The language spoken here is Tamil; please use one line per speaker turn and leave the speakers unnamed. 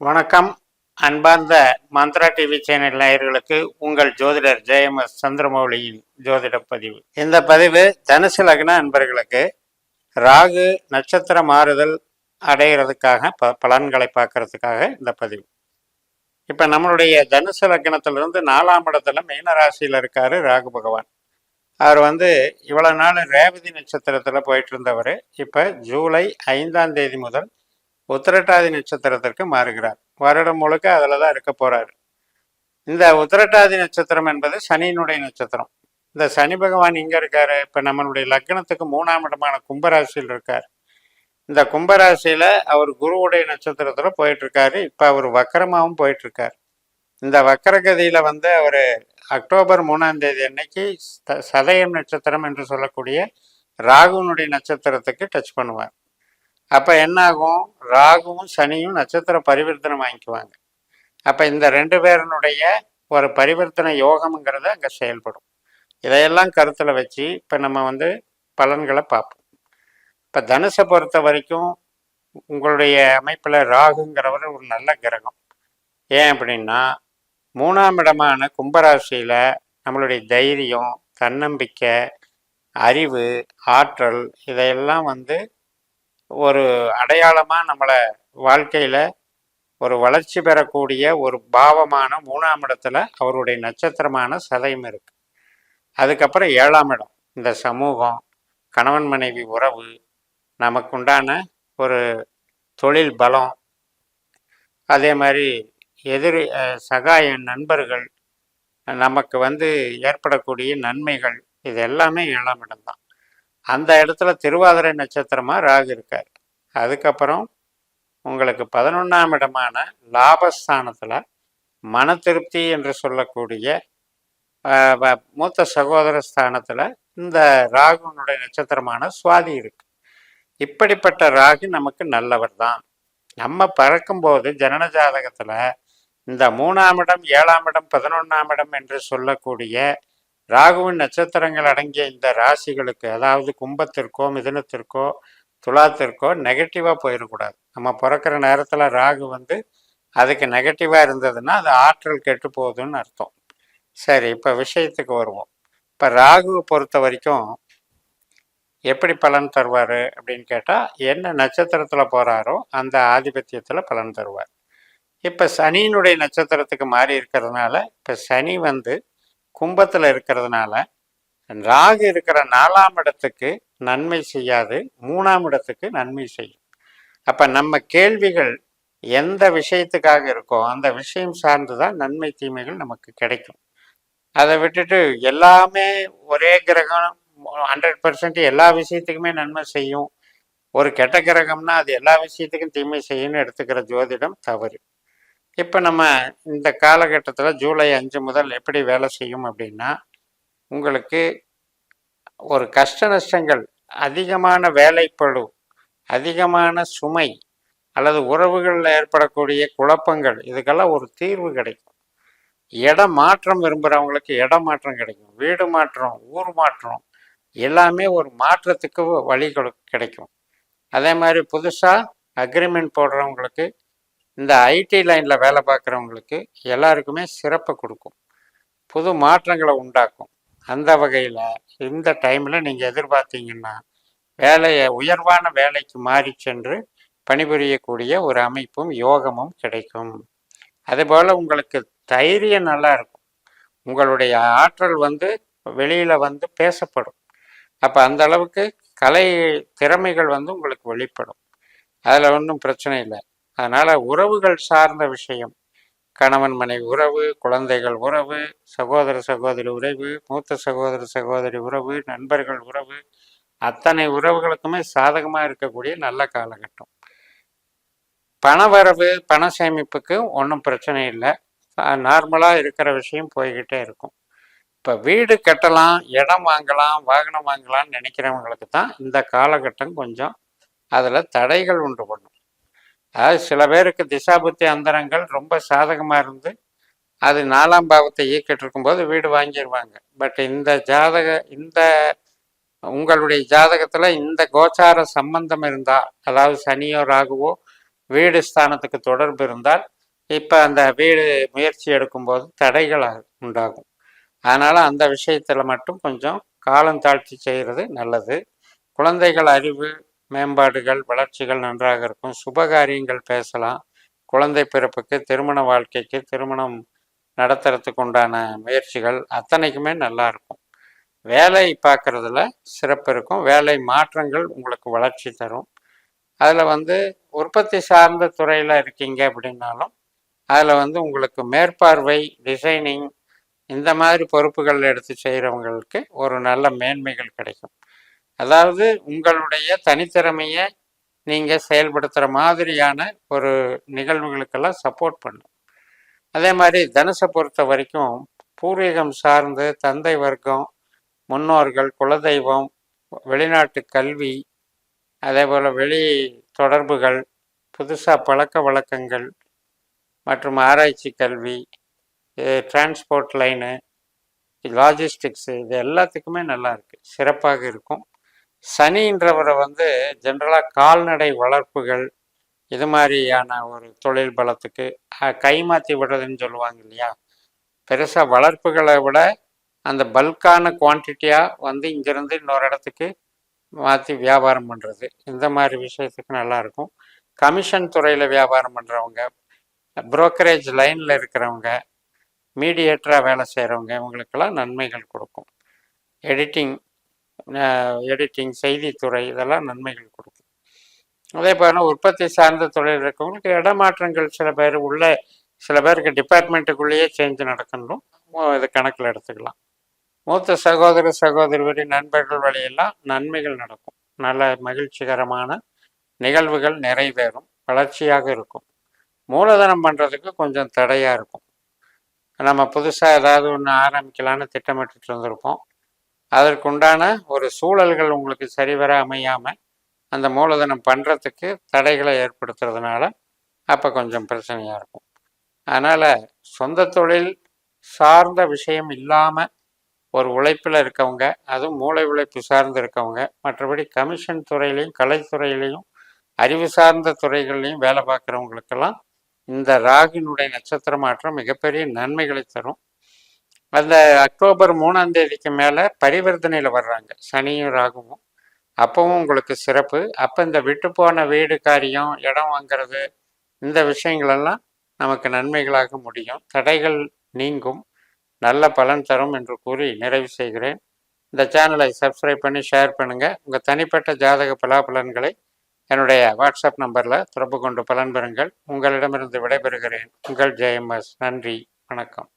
வணக்கம். அன்பார்ந்த மந்த்ரா டிவி சேனல் நேயர்களுக்கு உங்கள் ஜோதிடர் ஜெயமஸ் சந்திரமௌலியின் ஜோதிட பதிவு. இந்த பதிவு தனுசு லக்ன அன்பர்களுக்கு ராகு நட்சத்திர மாறுதல் அடைகிறதுக்காக ப பலன்களை பார்க்கறதுக்காக இந்த பதிவு. இப்போ நம்மளுடைய தனுசு லக்னத்திலிருந்து நாலாம் இடத்துல மீன ராசியில் இருக்காரு ராகு பகவான். அவர் வந்து இவ்வளோ நாள் ரேவதி நட்சத்திரத்தில் போயிட்டு இருந்தவர். இப்போ ஜூலை ஐந்தாம் தேதி முதல் உத்திரட்டாதி நட்சத்திரத்திற்கு மாறுகிறார். வருடம் முழுக்க அதில் தான் இருக்க போகிறார் இந்த உத்திரட்டாதி நட்சத்திரம் என்பது சனியினுடைய நட்சத்திரம். இந்த சனி பகவான் இங்கே இருக்காரு. இப்போ நம்மளுடைய லக்னத்துக்கு மூணாம் இடமான கும்பராசியில் இருக்கார். இந்த கும்பராசியில் அவர் குருவுடைய நட்சத்திரத்தில் போயிட்டுருக்காரு. இப்போ அவர் வக்கரமாகவும் போயிட்டுருக்கார். இந்த வக்கரகதியில் வந்து அவர் அக்டோபர் மூணாம் தேதி அன்னைக்கு சதயம் நட்சத்திரம் என்று சொல்லக்கூடிய ராகுனுடைய நட்சத்திரத்துக்கு டச் பண்ணுவார். அப்போ என்ன ஆகும் ராகுவும் சனியும் நட்சத்திர பரிவர்த்தனை வாங்கிக்குவாங்க. அப்போ இந்த ரெண்டு பேரனுடைய ஒரு பரிவர்த்தனை யோகம்ங்கிறது அங்கே செயல்படும். இதையெல்லாம் கருத்தில் வச்சு இப்போ நம்ம வந்து பலன்களை பார்ப்போம். இப்போ தனுசை பொறுத்த வரைக்கும் உங்களுடைய அமைப்பில் ராகுங்கிறவர் ஒரு நல்ல கிரகம். ஏன் அப்படின்னா மூணாம் இடமான கும்பராசியில் நம்மளுடைய தைரியம் தன்னம்பிக்கை அறிவு ஆற்றல் இதையெல்லாம் வந்து ஒரு அடையாளமாக நம்மளை வாழ்க்கையில் ஒரு வளர்ச்சி பெறக்கூடிய ஒரு பாவமான மூணாம் இடத்துல அவருடைய நட்சத்திரமான சதயம் இருக்கு. அதுக்கப்புறம் ஏழாம் இடம். இந்த சமூகம் கணவன் மனைவி உறவு நமக்குண்டான ஒரு தொழில் பலம். அதே மாதிரி எதிரி சகாய நண்பர்கள் நமக்கு வந்து ஏற்படக்கூடிய நன்மைகள் இது எல்லாமே ஏழாம் இடம்தான் அந்த இடத்துல திருவாதிரை நட்சத்திரமாக ராகு இருக்கார். அதுக்கப்புறம் உங்களுக்கு பதினொன்றாம் இடமான லாபஸ்தானத்தில் மன திருப்தி என்று சொல்லக்கூடிய வ- மூத்த சகோதர ஸ்தானத்தில் இந்த ராகுனுடைய நட்சத்திரமான சுவாதி இருக்கு. இப்படிப்பட்ட ராகு நமக்கு நல்லவர் தான். நம்ம பறக்கும்போது ஜனன ஜாதகத்தில் இந்த மூணாம் இடம் ஏழாம் இடம் பதினொன்றாம் இடம் என்று சொல்லக்கூடிய ராகுவின் நட்சத்திரங்கள் அடங்கிய இந்த ராசிகளுக்கு அதாவது கும்பத்திற்கோ மிதுனத்திற்கோ துலாத்திற்கோ நெகட்டிவாக போயிடக்கூடாது. நம்ம பிறக்கிற நேரத்தில் ராகு வந்து அதுக்கு நெகட்டிவாக இருந்ததுன்னா அது ஆற்றல் கெட்டு போகுதுன்னு அர்த்தம். சரி இப்போ விஷயத்துக்கு வருவோம். இப்போ ராகுவை பொறுத்த வரைக்கும் எப்படி பலன் தருவார் அப்படின்னு கேட்டால் என்ன நட்சத்திரத்தில் போகிறாரோ அந்த ஆதிபத்தியத்தில் பலன் தருவார். இப்போ சனியினுடைய நட்சத்திரத்துக்கு மாறி இருக்கிறதுனால இப்போ சனி வந்து கும்பத்தில் இருக்கிறதுனால ராகு இருக்கிற நாலாம் இடத்துக்கு நன்மை செய்யாது மூணாம் இடத்துக்கு நன்மை செய்யும். அப்போ நம்ம கேள்விகள் எந்த விஷயத்துக்காக இருக்கோ அந்த விஷயம் சார்ந்து தான் நன்மை தீமைகள் நமக்கு கிடைக்கும். அதை விட்டுட்டு எல்லாமே ஒரே கிரகம் ஹண்ட்ரட் பர்சன்ட் எல்லா விஷயத்துக்குமே நன்மை செய்யும். ஒரு கெட்ட கிரகம்னா அது எல்லா விஷயத்துக்கும் தீமை செய்யும்னு எடுத்துக்கிற ஜோதிடம் தவறு. இப்போ நம்ம இந்த காலகட்டத்தில் ஜூலை அஞ்சு முதல் எப்படி வேலை செய்யும் அப்படின்னா உங்களுக்கு ஒரு கஷ்ட நஷ்டங்கள் அதிகமான வேலைப்பழு அதிகமான சுமை அல்லது உறவுகளில் ஏற்படக்கூடிய குழப்பங்கள் இதுக்கெல்லாம் ஒரு தீர்வு கிடைக்கும். இடம் மாற்றம் விரும்புகிறவங்களுக்கு இடம் மாற்றம் கிடைக்கும். வீடு மாற்றம் ஊர் மாற்றம் எல்லாமே ஒரு மாற்றத்துக்கு வழி கொடு- கிடைக்கும். அதே மாதிரி புதுசாக அக்ரிமெண்ட் போடுறவங்களுக்கு இந்த ஐடி லைனில் வேலை பார்க்குறவங்களுக்கு எல்லாருக்குமே சிறப்பை கொடுக்கும். புது மாற்றங்களை உண்டாக்கும். அந்த வகையில் இந்த டைமில் நீங்கள் எதிர்பார்த்தீங்கன்னா வேலையை உயர்வான வேலைக்கு மாறி சென்று பணிபுரியக்கூடிய ஒரு அமைப்பும் யோகமும் கிடைக்கும். அதுபோல் உங்களுக்கு தைரியம் நல்லா இருக்கும். உங்களுடைய ஆற்றல் வந்து வெளியில் வந்து பேசப்படும். அப்போ அந்த அளவுக்கு கலை திறமைகள் வந்து உங்களுக்கு வெளிப்படும். அதில் ஒன்றும் பிரச்சனை இல்லை. அதனால் உறவுகள் சார்ந்த விஷயம். கணவன் மனைவி உறவு குழந்தைகள் உறவு சகோதர சகோதரி உறவு மூத்த சகோதர சகோதரி உறவு நண்பர்கள் உறவு அத்தனை உறவுகளுக்குமே சாதகமாக இருக்கக்கூடிய நல்ல காலகட்டம். பண வரவு பண சேமிப்புக்கு ஒன்றும் பிரச்சனை இல்லை. நார்மலாக இருக்கிற விஷயம் போய்கிட்டே இருக்கும். இப்போ வீடு கட்டலாம் இடம் வாங்கலாம் வாகனம் வாங்கலாம்னு நினைக்கிறவங்களுக்கு தான் இந்த காலகட்டம் கொஞ்சம் அதில் தடைகள் உண்டு பண்ணும். அதாவது சில பேருக்கு திசாபுத்தி அந்தரங்கள் ரொம்ப சாதகமாக இருந்து அது நாலாம் பாவத்தை இயக்கிட்டு இருக்கும்போது வீடு வாங்கிடுவாங்க பட் இந்த ஜாதக இந்த உங்களுடைய ஜாதகத்தில் இந்த கோச்சார சம்பந்தம் இருந்தால் அதாவது சனியோ ராகுவோ வீடு ஸ்தானத்துக்கு தொடர்பு இருந்தால் இப்போ அந்த வீடு முயற்சி எடுக்கும்போது தடைகள் உண்டாகும். அதனால் அந்த விஷயத்தில் மட்டும் கொஞ்சம் காலம் தாழ்த்தி செய்கிறது நல்லது. குழந்தைகள் அறிவு மேம்பாடுகள் வளர்ச்சிகள் நன்றாக இருக்கும். சுபகாரியங்கள் பேசலாம். குழந்தை பிறப்புக்கு திருமண வாழ்க்கைக்கு திருமணம் நடத்துறதுக்கு உண்டான முயற்சிகள் அத்தனைக்குமே நல்லா இருக்கும். வேலை பார்க்குறதுல சிறப்பு இருக்கும். வேலை மாற்றங்கள் உங்களுக்கு வளர்ச்சி தரும். அதில் வந்து உற்பத்தி சார்ந்த துறையில் இருக்கீங்க அப்படின்னாலும் அதில் வந்து உங்களுக்கு மேற்பார்வை டிசைனிங் இந்த மாதிரி பொறுப்புகள் எடுத்து செய்கிறவங்களுக்கு ஒரு நல்ல மேன்மைகள் கிடைக்கும். அதாவது உங்களுடைய தனித்திறமையை நீங்கள் செயல்படுத்துகிற மாதிரியான ஒரு நிகழ்வுகளுக்கெல்லாம் சப்போர்ட் பண்ணும். அதே மாதிரி தனுசை பொறுத்த வரைக்கும் பூர்வீகம் சார்ந்து தந்தை வர்க்கம் முன்னோர்கள் குலதெய்வம் வெளிநாட்டு கல்வி அதே போல் வெளி தொடர்புகள் புதுசாக பழக்க வழக்கங்கள் மற்றும் ஆராய்ச்சி கல்வி டிரான்ஸ்போர்ட் லைனு லாஜிஸ்டிக்ஸு இது எல்லாத்துக்குமே நல்லா இருக்குது சிறப்பாக இருக்கும். சனின்றவரை வந்து ஜென்ரலாக கால்நடை வளர்ப்புகள் இது மாதிரியான ஒரு தொழில் பலத்துக்கு கைமாற்றி கை மாற்றி விடுறதுன்னு சொல்லுவாங்க இல்லையா? பெருசாக வளர்ப்புகளை விட அந்த பல்கான குவான்டிட்டியாக வந்து இங்கேருந்து இன்னொரு இடத்துக்கு மாற்றி வியாபாரம் பண்ணுறது இந்த மாதிரி விஷயத்துக்கு நல்லாயிருக்கும் கமிஷன் துறையில் வியாபாரம் பண்ணுறவங்க புரோக்கரேஜ் லைனில் இருக்கிறவங்க மீடியேட்டராக வேலை செய்கிறவங்க இவங்களுக்கெல்லாம் நன்மைகள் கொடுக்கும். எடிட்டிங் எடிட்டிங் செய்தித்துறை இதெல்லாம் நன்மைகள் கொடுக்கும். அதே போல உற்பத்தி சார்ந்த தொழில் இருக்கவங்களுக்கு இடமாற்றங்கள் சில பேர் உள்ள சில பேருக்கு டிபார்ட்மெண்ட்டுக்குள்ளேயே சேஞ்ச் நடக்கணும். இது கணக்கில் எடுத்துக்கலாம். மூத்த சகோதர சகோதரி நண்பர்கள் வழியெல்லாம் நன்மைகள் நடக்கும். நல்ல மகிழ்ச்சிகரமான நிகழ்வுகள் நிறைவேறும். வளர்ச்சியாக இருக்கும். மூலதனம் பண்ணுறதுக்கு கொஞ்சம் தடையாக இருக்கும். நம்ம புதுசாக ஏதாவது ஒன்று ஆரம்பிக்கலான்னு திட்டமிட்டுட்டு இருந்திருப்போம். அதற்குண்டான ஒரு சூழல்கள் உங்களுக்கு சரிவர அமையாமல் அந்த மூலதனம் பண்ணுறதுக்கு தடைகளை ஏற்படுத்துறதுனால அப்போ கொஞ்சம் பிரச்சனையாக இருக்கும். அதனால் சொந்த தொழில் சார்ந்த விஷயம் இல்லாமல் ஒரு உழைப்பில் இருக்கவங்க அதுவும் மூளை உழைப்பு சார்ந்து இருக்கவங்க மற்றபடி கமிஷன் துறையிலையும் கலைத்துறையிலையும் அறிவு சார்ந்த துறைகள்லையும் வேலை பார்க்குறவங்களுக்கெல்லாம் இந்த ராகினுடைய நட்சத்திர மாற்றம் மிகப்பெரிய நன்மைகளை தரும். அந்த அக்டோபர் மூணாம் தேதிக்கு மேலே பரிவர்த்தனையில் வர்றாங்க. சனியும் ராகுவும். அப்பவும் உங்களுக்கு சிறப்பு. அப்போ இந்த விட்டு போன வீடு காரியம் இடம் வாங்குறது இந்த விஷயங்களெல்லாம் நமக்கு நன்மைகளாக முடியும். தடைகள் நீங்கும். நல்ல பலன் தரும் என்று கூறி நிறைவு செய்கிறேன். இந்த சேனலை சப்ஸ்கிரைப் பண்ணி ஷேர் பண்ணுங்கள் உங்கள் தனிப்பட்ட ஜாதக பலாபலன்களை என்னுடைய வாட்ஸ்அப் நம்பரில் தொடர்பு கொண்டு பலன் பெறுங்கள். உங்களிடமிருந்து விடைபெறுகிறேன். உங்கள் ஜெயம்எஸ். நன்றி. வணக்கம்.